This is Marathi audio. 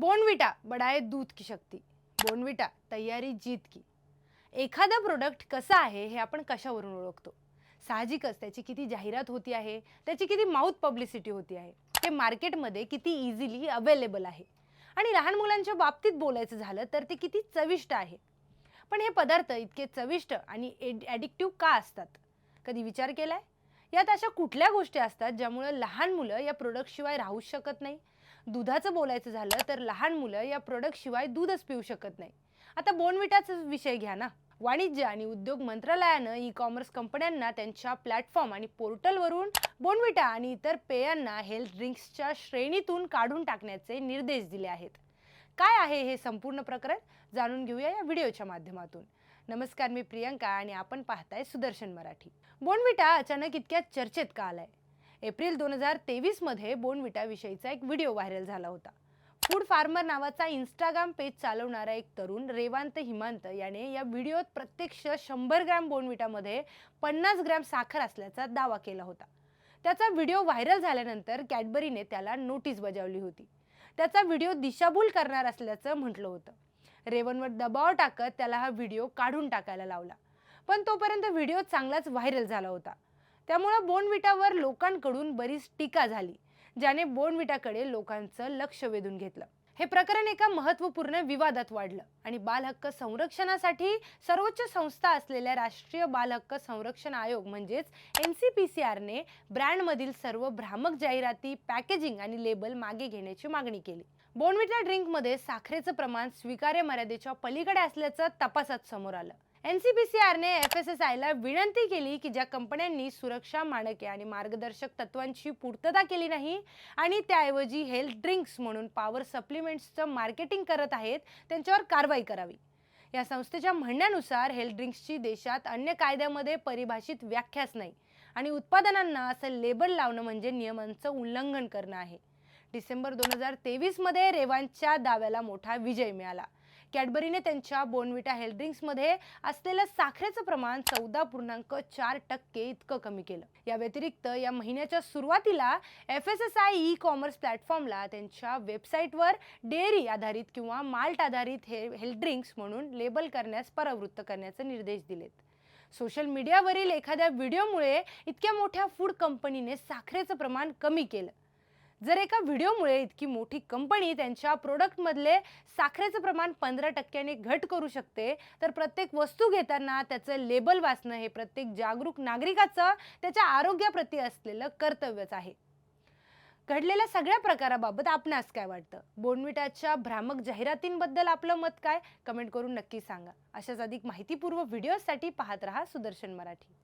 बोनविटा बडाए दूध की शक्ती. बोनविटा तयारी जीत की. एखादा प्रोडक्ट कसा आहे हे आपण कशावरून ओळखतो? साहजिकच त्याची किती जाहिरात होती आहे त्याची किती माउथ पब्लिसिटी होती आहे ते मार्केटमध्ये किती इझिली अवेलेबल आहे. आणि लहान मुलांच्या बाबतीत बोलायचं झालं तर ते किती चविष्ट आहे. पण हे पदार्थ इतके चविष्ट आणि ॲडिक्टिव्ह का असतात? कधी विचार केलाय? यात अशा कुठल्या गोष्टी असतात ज्यामुळं लहान मुलं या प्रोडक्टशिवाय राहूच शकत नाही? दुधाचं बोलायचं झालं तर लहान मुलं या प्रोडक्टशिवाय दूधच पिऊ शकत नाही. आता बोनविटाचा विषय घ्या ना. वाणिज्य आणि उद्योग मंत्रालयानं ई कॉमर्स कंपन्यांना त्यांच्या प्लॅटफॉर्म आणि पोर्टलवरून बोनविटा आणि इतर पेयांना हेल्थ ड्रिंक्सच्या श्रेणीतून काढून टाकण्याचे निर्देश दिले आहेत. काय आहे हे संपूर्ण प्रकरण? जाणून घेऊया या व्हिडिओच्या माध्यमातून. नमस्कार मी प्रियंका आणि आपण पाहताय सुदर्शन मराठी. बोनविटा अचानक इतक्या चर्चेत का आलाय? एप्रिल दोन हजार तेवीसमध्ये बोनविटाविषयीचा एक व्हिडिओ व्हायरल झाला होता. फूड फार्मर नावाचा इंस्टाग्राम पेज चालवणारा एक तरुण रेवांत हिमांत याने या व्हिडिओत प्रत्यक्ष शंभर ग्रॅम बोनविटामध्ये पन्नास ग्रॅम साखर असल्याचा दावा केला होता. त्याचा व्हिडिओ व्हायरल झाल्यानंतर कॅडबरीने त्याला नोटीस बजावली होती. त्याचा व्हिडिओ दिशाभूल करणार असल्याचं म्हटलं होतं. रेवनवर दबाव टाकत त्याला हा व्हिडिओ काढून टाकायला लावला. पण तोपर्यंत व्हिडिओ चांगलाच व्हायरल झाला होता. त्यामुळं बोनविटावर लोकांकडून बरीच टीका झाली ज्याने बोनविटाकडे लोकांचं लक्ष वेधून घेतलं. हे प्रकरण एका महत्त्वपूर्ण विवादात वाढलं आणि बालहक्क संरक्षणासाठी सर्वोच्च संस्था असलेल्या राष्ट्रीय बालहक्क संरक्षण आयोग म्हणजेच एन सी पी सी आरने ब्रँडमधील सर्व भ्रामक जाहिराती पॅकेजिंग आणि लेबल मागे घेण्याची मागणी केली. बोनविटा ड्रिंकमध्ये साखरेचं प्रमाण स्वीकार्य मर्यादेच्या पलीकडे असल्याचं तपासात समोर आलं. एन सी बी सी आरने एफ एस एस आयला विनंती केली की ज्या कंपन्यांनी सुरक्षा मानके आणि मार्गदर्शक तत्वांची पूर्तता केली नाही आणि त्याऐवजी हेल्थ ड्रिंक्स म्हणून पॉवर सप्लिमेंट्सचं मार्केटिंग करत आहेत त्यांच्यावर कारवाई करावी. या संस्थेच्या म्हणण्यानुसार हेल्थ ड्रिंक्सची देशात अन्य कायद्यामध्ये परिभाषित व्याख्याच नाही आणि उत्पादनांना असं लेबल लावणं म्हणजे नियमांचं उल्लंघन करणं आहे. डिसेंबर दोन हजार तेवीसमध्ये रेवांच्या दाव्याला मोठा विजय मिळाला. कॅडबरीने त्यांच्या बोनविटा हेल्थ ड्रिंक्समध्ये असलेलं साखरेचं प्रमाण चौदा पूर्णांक चार टक्के इतकं कमी केलं. या व्यतिरिक्त या महिन्याच्या सुरुवातीला F S S I e commerce प्लॅटफॉर्मला त्यांच्या वेबसाईटवर डेअरी आधारित किंवा माल्ट आधारित हे हेल्थ ड्रिंक्स म्हणून लेबल करण्यास परावृत्त करण्याचे निर्देश दिलेत. सोशल मीडियावरील एखाद्या व्हिडिओमुळे इतक्या मोठ्या फूड कंपनीने साखरेचं प्रमाण कमी केलं. जर एका व्हिडिओमुळे इतकी मोठी कंपनी त्यांच्या प्रोडक्टमधले साखरेचं प्रमाण पंधरा टक्क्याने घट करू शकते तर प्रत्येक वस्तू घेताना त्याचं लेबल वाचणं हे प्रत्येक जागरूक नागरिकाचं त्याच्या आरोग्याप्रती असलेलं कर्तव्यच आहे. घडलेल्या सगळ्या प्रकाराबाबत आपणास काय वाटतं? बोनविटाच्या भ्रामक जाहिरातींबद्दल आपलं मत काय? कमेंट करून नक्की सांगा. अशाच अधिक माहितीपूर्व व्हिडिओसाठी पाहत रहा सुदर्शन मराठी.